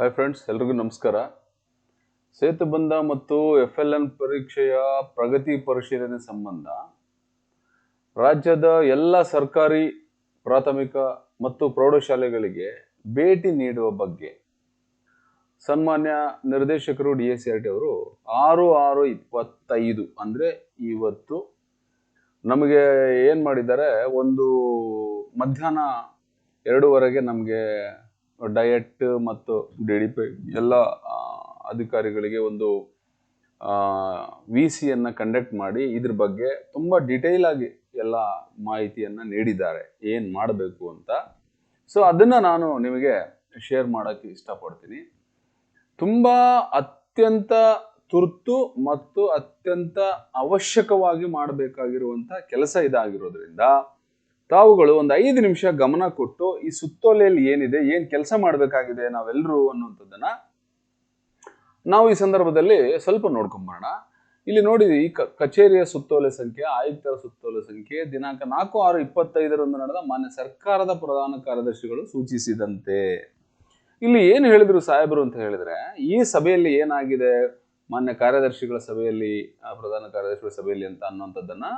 Hi friends ಎಲ್ರಿಗೂ ನಮಸ್ಕಾರ. ಸೇತುಬಂಧ ಮತ್ತು ಎಫ್ ಎಲ್ ಎನ್ ಪರೀಕ್ಷೆಯ ಪ್ರಗತಿ ಪರಿಶೀಲನೆ ಸಂಬಂಧ ರಾಜ್ಯದ ಎಲ್ಲ ಸರ್ಕಾರಿ, ಪ್ರಾಥಮಿಕ ಮತ್ತು ಪ್ರೌಢಶಾಲೆಗಳಿಗೆ ಭೇಟಿ ನೀಡುವ ಬಗ್ಗೆ ಸನ್ಮಾನ್ಯ ನಿರ್ದೇಶಕರು ಡಿ ಎಸ್ ಆರ್ ಟಿ ಅವರು ಆರು ಆರು ಇಪ್ಪತ್ತೈದು ಅಂದರೆ ಇವತ್ತು ನಮಗೆ ಏನು ಮಾಡಿದ್ದಾರೆ? ಒಂದು ಮಧ್ಯಾಹ್ನ ಎರಡೂವರೆಗೆ ನಮಗೆ ಡಯಟ್ ಮತ್ತು ಡಿ ಡಿ ಪಿ ಎಲ್ಲ ಅಧಿಕಾರಿಗಳಿಗೆ ಒಂದು ವಿ ಸಿಯನ್ನು ಕಂಡಕ್ಟ್ ಮಾಡಿ ಇದ್ರ ಬಗ್ಗೆ ತುಂಬ ಡಿಟೇಲ್ ಆಗಿ ಎಲ್ಲ ಮಾಹಿತಿಯನ್ನು ನೀಡಿದ್ದಾರೆ. ಏನು ಮಾಡಬೇಕು ಅಂತ. ಸೊ, ಅದನ್ನು ನಾನು ನಿಮಗೆ ಶೇರ್ ಮಾಡೋಕ್ಕೆ ಇಷ್ಟಪಡ್ತೀನಿ. ತುಂಬ ಅತ್ಯಂತ ತುರ್ತು ಮತ್ತು ಅತ್ಯಂತ ಅವಶ್ಯಕವಾಗಿ ಮಾಡಬೇಕಾಗಿರುವಂಥ ಕೆಲಸ ಇದಾಗಿರೋದ್ರಿಂದ ತಾವುಗಳು ಒಂದು ಐದು ನಿಮಿಷ ಗಮನ ಕೊಟ್ಟು ಈ ಸುತ್ತೋಲೆಯಲ್ಲಿ ಏನಿದೆ, ಏನು ಕೆಲಸ ಮಾಡಬೇಕಾಗಿದೆ ನಾವೆಲ್ಲರೂ ಅನ್ನುವಂಥದ್ದನ್ನ ನಾವು ಈ ಸಂದರ್ಭದಲ್ಲಿ ಸ್ವಲ್ಪ ನೋಡ್ಕೊಂಬರೋಣ ಇಲ್ಲಿ ನೋಡಿ, ಈ ಕಚೇರಿಯ ಸುತ್ತೋಲೆ ಸಂಖ್ಯೆ, ಆಯುಕ್ತರ ಸುತ್ತೋಲೆ ಸಂಖ್ಯೆ, ದಿನಾಂಕ ನಾಲ್ಕು, ಆರು, ಇಪ್ಪತ್ತೈದರಂದು ನಡೆದ ಮಾನ್ಯ ಸರ್ಕಾರದ ಪ್ರಧಾನ ಕಾರ್ಯದರ್ಶಿಗಳು ಸೂಚಿಸಿದಂತೆ. ಇಲ್ಲಿ ಏನು ಹೇಳಿದ್ರು ಸಾಹೇಬರು ಅಂತ ಹೇಳಿದ್ರೆ, ಈ ಸಭೆಯಲ್ಲಿ ಏನಾಗಿದೆ, ಮಾನ್ಯ ಕಾರ್ಯದರ್ಶಿಗಳ ಸಭೆಯಲ್ಲಿ ಪ್ರಧಾನ ಕಾರ್ಯದರ್ಶಿಗಳ ಸಭೆಯಲ್ಲಿ ಅಂತ ಅನ್ನುವಂಥದ್ದನ್ನ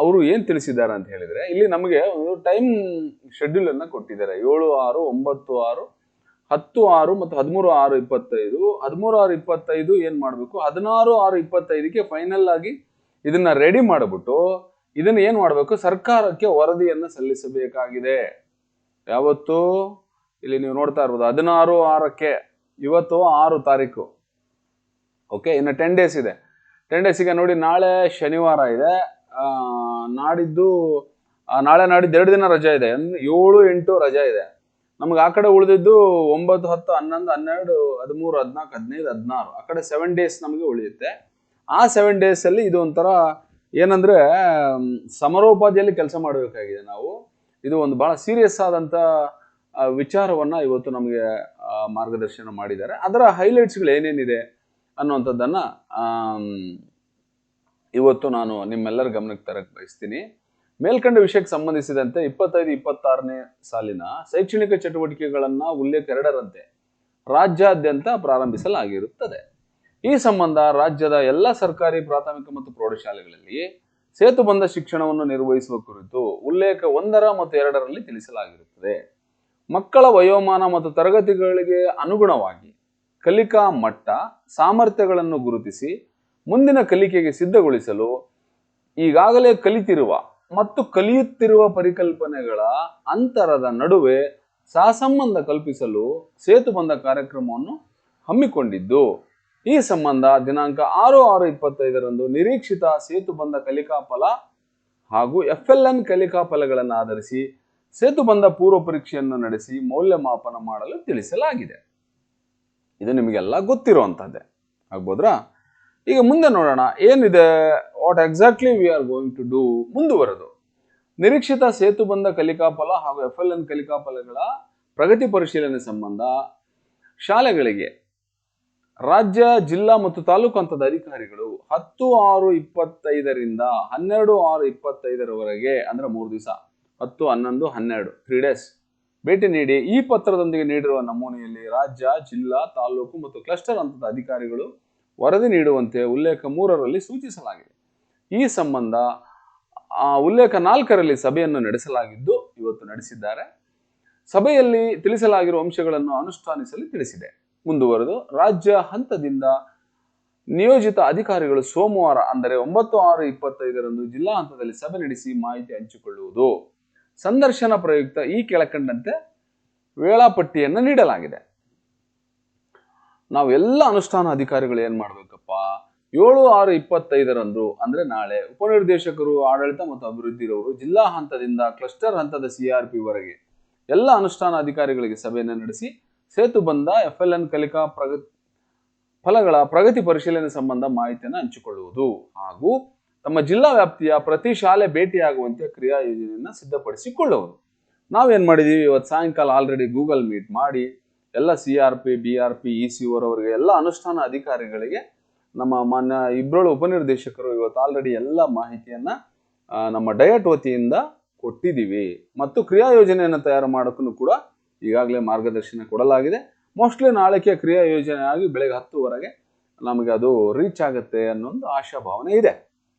ಅವರು ಏನು ತಿಳಿಸಿದ್ದಾರೆ ಅಂತ ಹೇಳಿದ್ರೆ, ಇಲ್ಲಿ ನಮಗೆ ಒಂದು ಟೈಮ್ ಶೆಡ್ಯೂಲ್ ಅನ್ನ ಕೊಟ್ಟಿದ್ದಾರೆ. ಏಳು ಆರು, ಒಂಬತ್ತು ಆರು, ಹತ್ತು ಆರು ಮತ್ತು ಹದಿಮೂರು ಆರು ಇಪ್ಪತ್ತೈದು. ಹದಿಮೂರು ಆರು ಇಪ್ಪತ್ತೈದು ಏನು ಮಾಡಬೇಕು? ಹದಿನಾರು ಆರು ಇಪ್ಪತ್ತೈದಕ್ಕೆ ಫೈನಲ್ ಆಗಿ ಇದನ್ನ ರೆಡಿ ಮಾಡಿಬಿಟ್ಟು ಇದನ್ನ ಏನು ಮಾಡಬೇಕು? ಸರ್ಕಾರಕ್ಕೆ ವರದಿಯನ್ನು ಸಲ್ಲಿಸಬೇಕಾಗಿದೆ. ಯಾವತ್ತು? ಇಲ್ಲಿ ನೀವು ನೋಡ್ತಾ ಇರ್ಬೋದು, ಹದಿನಾರು ಆರಕ್ಕೆ, ಇವತ್ತು ಆರು ತಾರೀಕು. ಓಕೆ ಇನ್ನು ಟೆನ್ ಡೇಸ್ ಇದೆ. ಟೆನ್ ಡೇಸಿಗೆ ನೋಡಿ, ನಾಳೆ ಶನಿವಾರ ಇದೆ. ನಾಡಿದ್ದು ನಾಳೆ ನಾಡಿದ್ದು ಎರಡು ದಿನ ರಜೆ ಇದೆ. ಏಳು, ಎಂಟು ರಜೆ ಇದೆ. ನಮ್ಗೆ ಆ ಕಡೆ ಉಳಿದಿದ್ದು ಒಂಬತ್ತು, ಹತ್ತು, ಹನ್ನೊಂದು, ಹನ್ನೆರಡು, ಹದಿಮೂರು, ಹದಿನಾಲ್ಕು, ಹದಿನೈದು, ಹದಿನಾರು. ಆ ಕಡೆ ಸೆವೆನ್ ಡೇಸ್ ನಮಗೆ ಉಳಿಯುತ್ತೆ. ಆ ಸೆವೆನ್ ಡೇಸಲ್ಲಿ ಇದು ಒಂಥರ ಏನಂದ್ರೆ ಸಮರೋಪಾದಿಯಲ್ಲಿ ಕೆಲಸ ಮಾಡಬೇಕಾಗಿದೆ ನಾವು. ಇದು ಒಂದು ಬಹಳ ಸೀರಿಯಸ್ ಆದಂಥ ವಿಚಾರವನ್ನ ಇವತ್ತು ನಮಗೆ ಮಾರ್ಗದರ್ಶನ ಮಾಡಿದ್ದಾರೆ. ಅದರ ಹೈಲೈಟ್ಸ್ಗಳು ಏನೇನಿದೆ? ಅನ್ನುವಂಥದ್ದನ್ನ ಇವತ್ತು ನಾನು ನಿಮ್ಮೆಲ್ಲರ ಗಮನಕ್ಕೆ ತರಕ್ಕೆ ಬಯಸ್ತೀನಿ. ಮೇಲ್ಕಂಡ ವಿಷಯಕ್ಕೆ ಸಂಬಂಧಿಸಿದಂತೆ ಇಪ್ಪತ್ತೈದು, ಇಪ್ಪತ್ತಾರನೇ ಸಾಲಿನ ಶೈಕ್ಷಣಿಕ ಚಟುವಟಿಕೆಗಳನ್ನು ಉಲ್ಲೇಖ ಎರಡರಂತೆ ರಾಜ್ಯಾದ್ಯಂತ ಪ್ರಾರಂಭಿಸಲಾಗಿರುತ್ತದೆ. ಈ ಸಂಬಂಧ ರಾಜ್ಯದ ಎಲ್ಲ ಸರ್ಕಾರಿ, ಪ್ರಾಥಮಿಕ ಮತ್ತು ಪ್ರೌಢಶಾಲೆಗಳಲ್ಲಿ ಸೇತುಬಂಧ ಶಿಕ್ಷಣವನ್ನು ನಿರ್ವಹಿಸುವ ಕುರಿತು ಉಲ್ಲೇಖ ಒಂದರ ಮತ್ತು ಎರಡರಲ್ಲಿ ತಿಳಿಸಲಾಗಿರುತ್ತದೆ. ಮಕ್ಕಳ ವಯೋಮಾನ ಮತ್ತು ತರಗತಿಗಳಿಗೆ ಅನುಗುಣವಾಗಿ ಕಲಿಕಾ ಮಟ್ಟ ಸಾಮರ್ಥ್ಯಗಳನ್ನು ಗುರುತಿಸಿ ಮುಂದಿನ ಕಲಿಕೆಗೆ ಸಿದ್ಧಗೊಳಿಸಲು ಈಗಾಗಲೇ ಕಲಿತಿರುವ ಮತ್ತು ಕಲಿಯುತ್ತಿರುವ ಪರಿಕಲ್ಪನೆಗಳ ಅಂತರದ ನಡುವೆ ಸಹಸಂಬಂಧ ಕಲ್ಪಿಸಲು ಸೇತುಬಂಧ ಕಾರ್ಯಕ್ರಮವನ್ನು ಹಮ್ಮಿಕೊಂಡಿದ್ದು, ಈ ಸಂಬಂಧ ದಿನಾಂಕ ಆರು ಆರು ಇಪ್ಪತ್ತೈದರಂದು ನಿರೀಕ್ಷಿತ ಸೇತುಬಂಧ ಕಲಿಕಾ ಫಲ ಹಾಗೂ ಎಫ್ ಎಲ್ ಎನ್ ಕಲಿಕಾ ಫಲಗಳನ್ನು ಆಧರಿಸಿ ಸೇತುಬಂಧ ಪೂರ್ವ ಪರೀಕ್ಷೆಯನ್ನು ನಡೆಸಿ ಮೌಲ್ಯಮಾಪನ ಮಾಡಲು ತಿಳಿಸಲಾಗಿದೆ. ಇದು ನಿಮಗೆಲ್ಲ ಗೊತ್ತಿರುವಂಥದ್ದೇ ಆಗ್ಬೋದ್ರಾ? ಈಗ ಮುಂದೆ ನೋಡೋಣ, ಏನಿದೆ? What exactly we are going to do ಮುಂದುವರೆದು. ನಿರೀಕ್ಷಿತ ಸೇತುಬಂಧ ಕಲಿಕಾಫಲ ಹಾಗೂ ಎಫ್ ಎಲ್ ಎನ್ ಕಲಿಕಾಫಲಗಳ ಪ್ರಗತಿ ಪರಿಶೀಲನೆ ಸಂಬಂಧ ಶಾಲೆಗಳಿಗೆ ರಾಜ್ಯ, ಜಿಲ್ಲಾ ಮತ್ತು ತಾಲೂಕು ಹಂತದ ಅಧಿಕಾರಿಗಳು ಹತ್ತು ಆರು ಇಪ್ಪತ್ತೈದರಿಂದ ಹನ್ನೆರಡು ಆರು ಇಪ್ಪತ್ತೈದರವರೆಗೆ, ಅಂದ್ರೆ ಮೂರು ದಿವಸ, ಹತ್ತು ಹನ್ನೊಂದು ಹನ್ನೆರಡು ತ್ರೀ ಡೇಸ್ ಭೇಟಿ ನೀಡಿ ಈ ಪತ್ರದೊಂದಿಗೆ ನೀಡಿರುವ ನಮೂನೆಯಲ್ಲಿ ರಾಜ್ಯ, ಜಿಲ್ಲಾ, ತಾಲೂಕು ಮತ್ತು ಕ್ಲಸ್ಟರ್ ಹಂತದ ಅಧಿಕಾರಿಗಳು ವರದಿ ನೀಡುವಂತೆ ಉಲ್ಲೇಖ ಮೂರರಲ್ಲಿ ಸೂಚಿಸಲಾಗಿದೆ. ಈ ಸಂಬಂಧ ಉಲ್ಲೇಖ ನಾಲ್ಕರಲ್ಲಿ ಸಭೆಯನ್ನು ನಡೆಸಲಾಗಿದ್ದು ಇವತ್ತು ನಡೆಸಿದ್ದಾರೆ. ಸಭೆಯಲ್ಲಿ ತಿಳಿಸಲಾಗಿರುವ ಅಂಶಗಳನ್ನು ಅನುಷ್ಠಾನಿಸಲು ತಿಳಿಸಿದೆ. ಮುಂದುವರೆದು, ರಾಜ್ಯ ಹಂತದಿಂದ ನಿಯೋಜಿತ ಅಧಿಕಾರಿಗಳು ಸೋಮವಾರ ಅಂದರೆ ಒಂಬತ್ತು ಆರು ಇಪ್ಪತ್ತೈದರಂದು ಜಿಲ್ಲಾ ಹಂತದಲ್ಲಿ ಸಭೆ ನಡೆಸಿ ಮಾಹಿತಿ ಹಂಚಿಕೊಳ್ಳುವುದು. ಸಂದರ್ಶನ ಪ್ರಯುಕ್ತ ಈ ಕೆಳಕಂಡಂತೆ ವೇಳಾಪಟ್ಟಿಯನ್ನು ನೀಡಲಾಗಿದೆ. ನಾವು ಎಲ್ಲ ಅನುಷ್ಠಾನ ಅಧಿಕಾರಿಗಳು ಏನು ಮಾಡಬೇಕಪ್ಪ? ಏಳು ಆರು ಇಪ್ಪತ್ತೈದರಂದು ಅಂದ್ರೆ ನಾಳೆ ಉಪನಿರ್ದೇಶಕರು, ಆಡಳಿತ ಮತ್ತು ಅಭಿವೃದ್ಧಿ ಇರೋರು ಜಿಲ್ಲಾ ಹಂತದಿಂದ ಕ್ಲಸ್ಟರ್ ಹಂತದ ಸಿಆರ್ ಪಿ ವರೆಗೆ ಎಲ್ಲ ಅನುಷ್ಠಾನ ಅಧಿಕಾರಿಗಳಿಗೆ ಸಭೆಯನ್ನು ನಡೆಸಿ ಸೇತು ಬಂದ ಎಫ್ ಎಲ್ ಎನ್ ಕಲಿಕಾ ಪ್ರಗತಿ, ಫಲಗಳ ಪ್ರಗತಿ ಪರಿಶೀಲನೆ ಸಂಬಂಧ ಮಾಹಿತಿಯನ್ನು ಹಂಚಿಕೊಳ್ಳುವುದು ಹಾಗೂ ತಮ್ಮ ಜಿಲ್ಲಾ ವ್ಯಾಪ್ತಿಯ ಪ್ರತಿ ಶಾಲೆ ಭೇಟಿಯಾಗುವಂತೆ ಕ್ರಿಯಾ ಯೋಜನೆಯನ್ನು ಸಿದ್ಧಪಡಿಸಿಕೊಳ್ಳುವುದು. ನಾವೇನು ಮಾಡಿದೀವಿ? ಇವತ್ತು ಸಾಯಂಕಾಲ ಆಲ್ರೆಡಿ ಗೂಗಲ್ ಮೀಟ್ ಮಾಡಿ, ಎಲ್ಲ C R P B R P E C ಓರವರಿಗೆ ಎಲ್ಲ ಅನುಷ್ಠಾನ ಅಧಿಕಾರಿಗಳಿಗೆ ನಮ್ಮ ಮಾನ್ಯ ಇಬ್ಬರು ಉಪನಿರ್ದೇಶಕರು ಇವತ್ತು ಆಲ್ರೆಡಿ ಎಲ್ಲ ಮಾಹಿತಿಯನ್ನ ನಮ್ಮ ಡಯಟ್ ವತಿಯಿಂದ ಕೊಟ್ಟಿದ್ದೀವಿ ಮತ್ತು ಕ್ರಿಯಾ ಯೋಜನೆಯನ್ನು ತಯಾರು ಮಾಡೋಕ್ಕೂ ಕೂಡ ಈಗಾಗಲೇ ಮಾರ್ಗದರ್ಶನ ಕೊಡಲಾಗಿದೆ. ಮೋಸ್ಟ್ಲಿ ನಾಳೆಗೆ ಕ್ರಿಯಾ ಯೋಜನೆ ಆಗಿ ಬೆಳಗ್ಗೆ ಹತ್ತುವರೆಗೆ ನಮಗೆ ಅದು ರೀಚ್ ಆಗುತ್ತೆ ಅನ್ನೋ ಒಂದು ಆಶಾಭಾವನೆ ಇದೆ.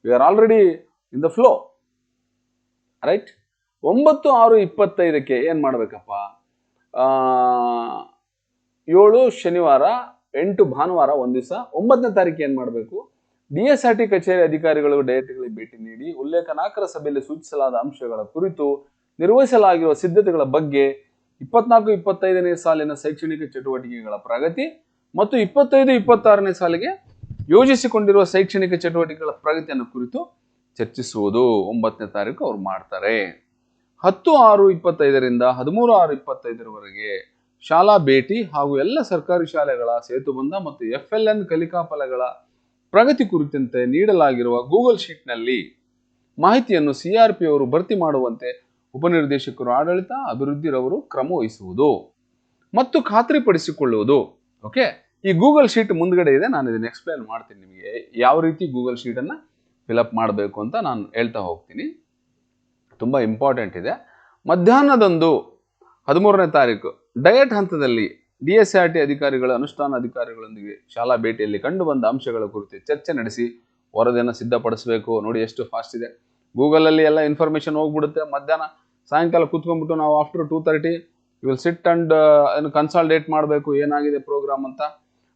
We are already in the flow right ಒಂಬತ್ತು ಆರು ಇಪ್ಪತ್ತೈದಕ್ಕೆ ಏನು ಮಾಡಬೇಕಪ್ಪ? ಏಳು ಶನಿವಾರ, ಎಂಟು ಭಾನುವಾರ ಒಂದು ದಿವಸ. ಒಂಬತ್ತನೇ ತಾರೀಕು ಏನು ಮಾಡಬೇಕು? ಡಿ ಎಸ್ ಆರ್ ಟಿ ಕಚೇರಿ ಅಧಿಕಾರಿಗಳು ಡಯಟ್ಗಳಿಗೆ ಭೇಟಿ ನೀಡಿ ಉಲ್ಲೇಖನಾಕರ ಸಭೆಯಲ್ಲಿ ಸೂಚಿಸಲಾದ ಅಂಶಗಳ ಕುರಿತು ನಿರ್ವಹಿಸಲಾಗಿರುವ ಸಿದ್ಧತೆಗಳ ಬಗ್ಗೆ ಇಪ್ಪತ್ನಾಲ್ಕು, ಇಪ್ಪತ್ತೈದನೇ ಸಾಲಿನ ಶೈಕ್ಷಣಿಕ ಚಟುವಟಿಕೆಗಳ ಪ್ರಗತಿ ಮತ್ತು ಇಪ್ಪತ್ತೈದು, ಇಪ್ಪತ್ತಾರನೇ ಸಾಲಿಗೆ ಯೋಜಿಸಿಕೊಂಡಿರುವ ಶೈಕ್ಷಣಿಕ ಚಟುವಟಿಕೆಗಳ ಪ್ರಗತಿಯನ್ನು ಕುರಿತು ಚರ್ಚಿಸುವುದು ಒಂಬತ್ತನೇ ತಾರೀಕು ಅವರು ಮಾಡ್ತಾರೆ. ಹತ್ತು ಆರು ಇಪ್ಪತ್ತೈದರಿಂದ ಹದಿಮೂರು ಆರು ಇಪ್ಪತ್ತೈದರವರೆಗೆ ಶಾಲಾ ಭೇಟಿ ಹಾಗೂ ಎಲ್ಲ ಸರ್ಕಾರಿ ಶಾಲೆಗಳ ಸೇತುಬಂಧ ಮತ್ತು ಎಫ್ ಎಲ್ ಎನ್ ಕಲಿಕಾ ಫಲಗಳ ಪ್ರಗತಿ ಕುರಿತಂತೆ ನೀಡಲಾಗಿರುವ ಗೂಗಲ್ ಶೀಟ್ನಲ್ಲಿ ಮಾಹಿತಿಯನ್ನು ಸಿಆರ್ಪಿ ಅವರು ಭರ್ತಿ ಮಾಡುವಂತೆ ಉಪನಿರ್ದೇಶಕರು ಆಡಳಿತ, ಅಭಿವೃದ್ಧಿರವರು ಕ್ರಮ ವಹಿಸುವುದು ಮತ್ತು ಖಾತ್ರಿಪಡಿಸಿಕೊಳ್ಳುವುದು. ಓಕೆ? ಈ ಗೂಗಲ್ ಶೀಟ್ ಮುಂದ್ಗಡೆ ಇದೆ, ನಾನು ಇದನ್ನು ಎಕ್ಸ್ಪ್ಲೇನ್ ಮಾಡ್ತೀನಿ ನಿಮಗೆ ಯಾವ ರೀತಿ ಗೂಗಲ್ ಶೀಟನ್ನು ಫಿಲಪ್ ಮಾಡಬೇಕು ಅಂತ ನಾನು ಹೇಳ್ತಾ ಹೋಗ್ತೀನಿ. ತುಂಬ ಇಂಪಾರ್ಟೆಂಟ್ ಇದೆ. ಮಧ್ಯಾಹ್ನದಂದು ಹದಿಮೂರನೇ ತಾರೀಕು ಡಯಟ್ ಹಂತದಲ್ಲಿ ಡಿ ಎಸ್ ಆರ್ ಟಿ ಅಧಿಕಾರಿಗಳ ಅನುಷ್ಠಾನ ಅಧಿಕಾರಿಗಳೊಂದಿಗೆ ಶಾಲಾ ಭೇಟಿಯಲ್ಲಿ ಕಂಡುಬಂದ ಅಂಶಗಳ ಕುರಿತು ಚರ್ಚೆ ನಡೆಸಿ ವರದಿಯನ್ನು ಸಿದ್ಧಪಡಿಸಬೇಕು. ನೋಡಿ ಎಷ್ಟು ಫಾಸ್ಟ್ ಇದೆ. ಗೂಗಲಲ್ಲಿ ಎಲ್ಲ ಇನ್ಫಾರ್ಮೇಷನ್ ಹೋಗ್ಬಿಡುತ್ತೆ. ಮಧ್ಯಾಹ್ನ ಸಾಯಂಕಾಲ ಕೂತ್ಕೊಂಡ್ಬಿಟ್ಟು ನಾವು after two thirty will sit and ಏನು ಮಾಡಬೇಕು. ಏನಾಗಿದೆ ಪ್ರೋಗ್ರಾಮ್ ಅಂತ.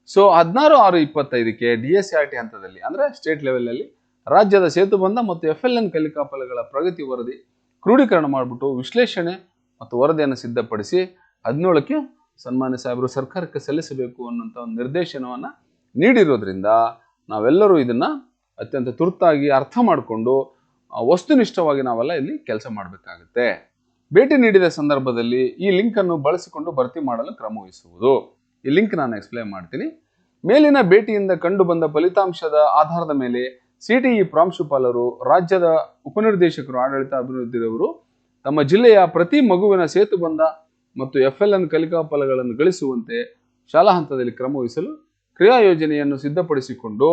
ಸೊ ಹದಿನಾರು, ಆರು, ಇಪ್ಪತ್ತೈದಕ್ಕೆ ಡಿ ಎಸ್ ಆರ್ ಟಿ ಹಂತದಲ್ಲಿ, ಅಂದರೆ ಸ್ಟೇಟ್ ಲೆವೆಲಲ್ಲಿ ರಾಜ್ಯದ ಸೇತುಬಂಧ ಮತ್ತು ಎಫ್ ಎಲ್ ಎನ್ ಕಲಿಕಾಪಲೆಗಳ ಪ್ರಗತಿ ವರದಿ ಕ್ರೋಢೀಕರಣ ಮಾಡಿಬಿಟ್ಟು ವಿಶ್ಲೇಷಣೆ ಮತ್ತು ವರದಿಯನ್ನು ಸಿದ್ಧಪಡಿಸಿ ಹದಿನೇಳಕ್ಕೆ ಸನ್ಮಾನ್ಯ ಸಾಹೇಬರು ಸರ್ಕಾರಕ್ಕೆ ಸಲ್ಲಿಸಬೇಕು ಅನ್ನುವಂಥ ಒಂದು ನಿರ್ದೇಶನವನ್ನು ನೀಡಿರೋದ್ರಿಂದ ನಾವೆಲ್ಲರೂ ಇದನ್ನು ಅತ್ಯಂತ ತುರ್ತಾಗಿ ಅರ್ಥ ಮಾಡಿಕೊಂಡು ವಸ್ತುನಿಷ್ಠವಾಗಿ ನಾವೆಲ್ಲ ಇಲ್ಲಿ ಕೆಲಸ ಮಾಡಬೇಕಾಗುತ್ತೆ. ಭೇಟಿ ನೀಡಿದ ಸಂದರ್ಭದಲ್ಲಿ ಈ ಲಿಂಕನ್ನು ಬಳಸಿಕೊಂಡು ಭರ್ತಿ ಮಾಡಲು ಕ್ರಮ ವಹಿಸುವುದು. ಈ ಲಿಂಕ್ ನಾನು ಎಕ್ಸ್ಪ್ಲೇನ್ ಮಾಡ್ತೀನಿ. ಮೇಲಿನ ಭೇಟಿಯಿಂದ ಕಂಡು ಬಂದ ಫಲಿತಾಂಶದ ಆಧಾರದ ಮೇಲೆ ಸಿಟಿಇ ಪ್ರಾಂಶುಪಾಲರು ರಾಜ್ಯದ ಉಪನಿರ್ದೇಶಕರು ಆಡಳಿತ ಅಭಿವೃದ್ಧಿರವರು ತಮ್ಮ ಜಿಲ್ಲೆಯ ಪ್ರತಿ ಮಗುವಿನ ಸೇತುಬಂಧ ಮತ್ತು ಎಫ್ ಎಲ್ ಎನ್ ಕಲಿಕಾ ಫಲಗಳನ್ನು ಗಳಿಸುವಂತೆ ಶಾಲಾ ಹಂತದಲ್ಲಿ ಕ್ರಮ ವಹಿಸಲು ಕ್ರಿಯಾ ಯೋಜನೆಯನ್ನು ಸಿದ್ಧಪಡಿಸಿಕೊಂಡು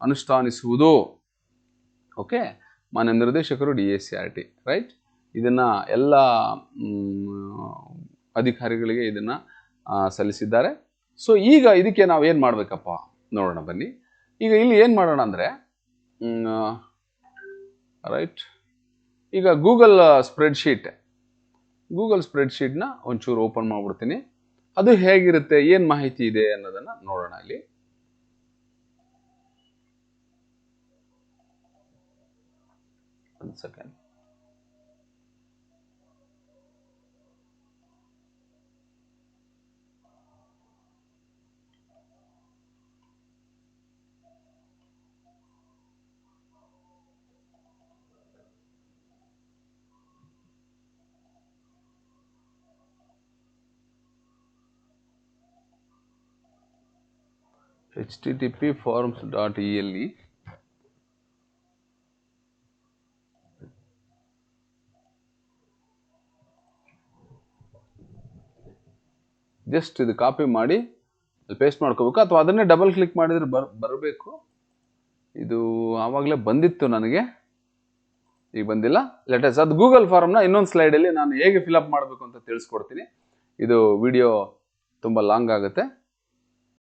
ಅನುಷ್ಠಾನಿಸುವುದು. ಓಕೆ? ಮಾನ್ಯ ನಿರ್ದೇಶಕರು, D S C R T, right? ಇದನ್ನು ಎಲ್ಲ ಅಧಿಕಾರಿಗಳಿಗೆ ಇದನ್ನು ಸಲ್ಲಿಸಿದ್ದಾರೆ. ಸೊ ಈಗ ಇದಕ್ಕೆ ನಾವು ಏನು ಮಾಡಬೇಕಪ್ಪ? ನೋಡೋಣ, ಬನ್ನಿ. ಈಗ ಇಲ್ಲಿ ಏನು ಮಾಡೋಣ ಅಂದರೆ ರೈಟ್ ಈಗ ಗೂಗಲ್ ಸ್ಪ್ರೆಡ್ಶೀಟ್ ಗೂಗಲ್ ಸ್ಪ್ರೆಡ್ಶೀಟ್ನ ಒಂಚೂರು ಓಪನ್ ಮಾಡಿಬಿಡ್ತೀನಿ. ಅದು ಹೇಗಿರುತ್ತೆ, ಏನು ಮಾಹಿತಿ ಇದೆ ಅನ್ನೋದನ್ನು ನೋಡೋಣ ಇಲ್ಲಿ. ಒಂದು ಸೆಕೆಂಡ್ ಎಲ್ ಇ ಜಸ್ಟ್ ಇದು ಕಾಪಿ ಮಾಡಿ ಪೇಸ್ಟ್ ಮಾಡ್ಕೋಬೇಕು. ಅಥವಾ ಅದನ್ನೇ ಡಬಲ್ ಕ್ಲಿಕ್ ಮಾಡಿದ್ರೆ ಬರ್, ಬರಬೇಕು. ಇದು ಆವಾಗಲೇ ಬಂದಿತ್ತು ನನಗೆ. ಈಗ ಬಂದಿಲ್ಲ. ಲೆಟಸ್ ಅದು ಗೂಗಲ್ ಫಾರ್ಮ್ನ ಇನ್ನೊಂದು ಸ್ಲೈಡಲ್ಲಿ ನಾನು ಹೇಗೆ ಫಿಲಪ್ ಮಾಡಬೇಕು ಅಂತ ತಿಳಿಸ್ಕೊಡ್ತೀನಿ. ಇದು ವಿಡಿಯೋ ತುಂಬ ಲಾಂಗ್ ಆಗುತ್ತೆ.